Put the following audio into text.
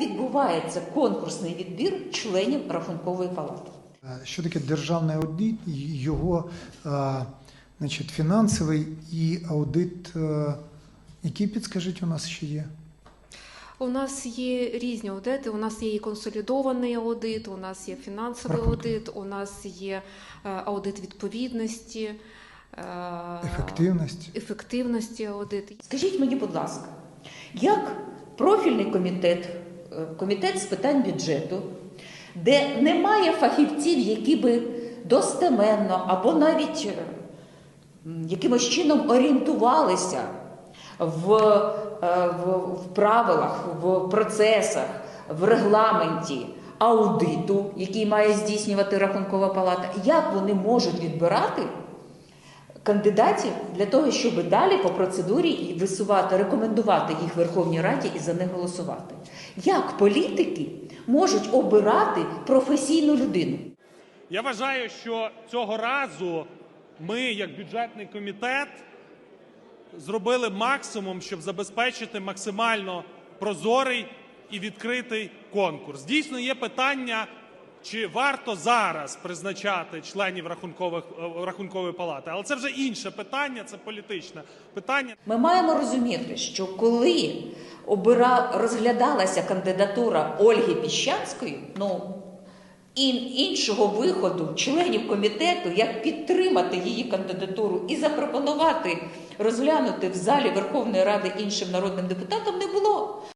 відбувається конкурсний відбір членів рахункової палати? Е, Що таке державний аудит, його е, значить, фінансовий і аудит, е, який підскажіть, у нас ще є? У нас є різні аудити. У нас є і консолідований аудит, у нас є фінансовий Рахунки. аудит, у нас є аудит відповідності, е, Ефективність. ефективності аудит. Скажіть мені, будь ласка, як профільний комітет, комітет з питань бюджету, де немає фахівців, які би достеменно або навіть е, якимось чином орієнтувалися в, е, в, в правилах, в процесах, в регламенті аудиту, який має здійснювати рахункова палата, як вони можуть відбирати кандидатів для того, щоб далі по процедурі і висувати, рекомендувати їх Верховній Раді і за них голосувати. Як політики можуть обирати професійну людину? Я вважаю, що цього разу ми, як бюджетний комітет, зробили максимум, щоб забезпечити максимально прозорий і відкритий конкурс. Дійсно, є питання, чи варто зараз призначати членів рахункових е, рахункової палати, але це вже інше питання, це політичне питання. Ми маємо розуміти, що коли обира... розглядалася кандидатура Ольги Піщанської, ну ін... іншого виходу членів комітету, як підтримати її кандидатуру і запропонувати розглянути в залі Верховної Ради іншим народним депутатам, не було.